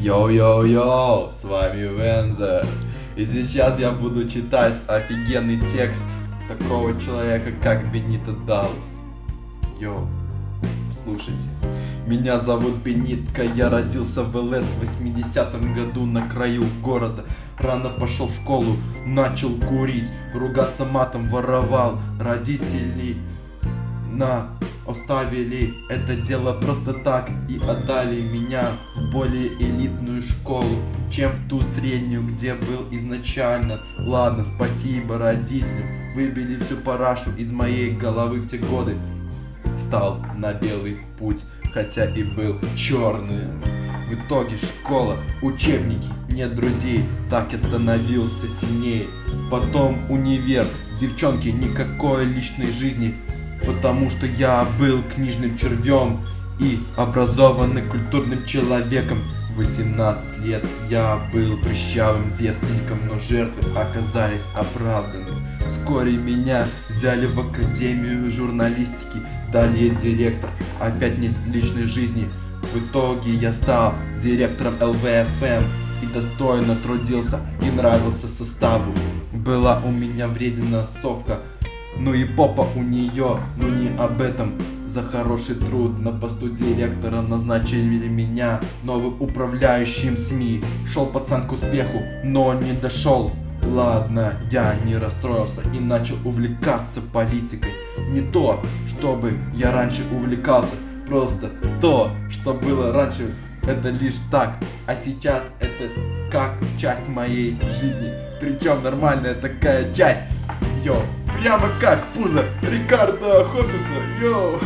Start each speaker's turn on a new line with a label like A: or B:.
A: Йоу-йоу-йоу, с вами Вензер. И сейчас я буду читать офигенный текст такого человека, как Бенито Даллас. Йоу, слушайте. Меня зовут Бенитка, я родился в ЛС в 80-м году на краю города. Рано пошел в школу, начал курить, ругаться матом воровал. Родители на оставили это дело просто так и отдали меня в более элитную школу, чем в ту среднюю, где был изначально. Ладно, спасибо родителям, выбили всю парашу из моей головы в те годы. Стал на белый путь, хотя и был черный. В итоге школа, учебники, нет друзей, так я становился сильнее. Потом универ, девчонки, никакой личной жизни, потому что я был книжным червем и образованным культурным человеком. 18 лет я был прыщавым девственником, но жертвы оказались оправданы. Вскоре меня взяли в Академию журналистики, далее директор, опять нет личной жизни. В итоге я стал директором ЛВФМ и достойно трудился и нравился составу. Была у меня вредина совка, ну и попа у нее, ну не об этом. За хороший труд на посту директора назначили меня новым управляющим СМИ. Шел пацан к успеху, но не дошел. Ладно, я не расстроился и начал увлекаться политикой. Не то, чтобы я раньше увлекался, просто то, что было раньше, это лишь так, а сейчас это как часть моей жизни. Причем нормальная такая часть. Йо, прямо как пузо Рикардо Хоппинса. Йоу.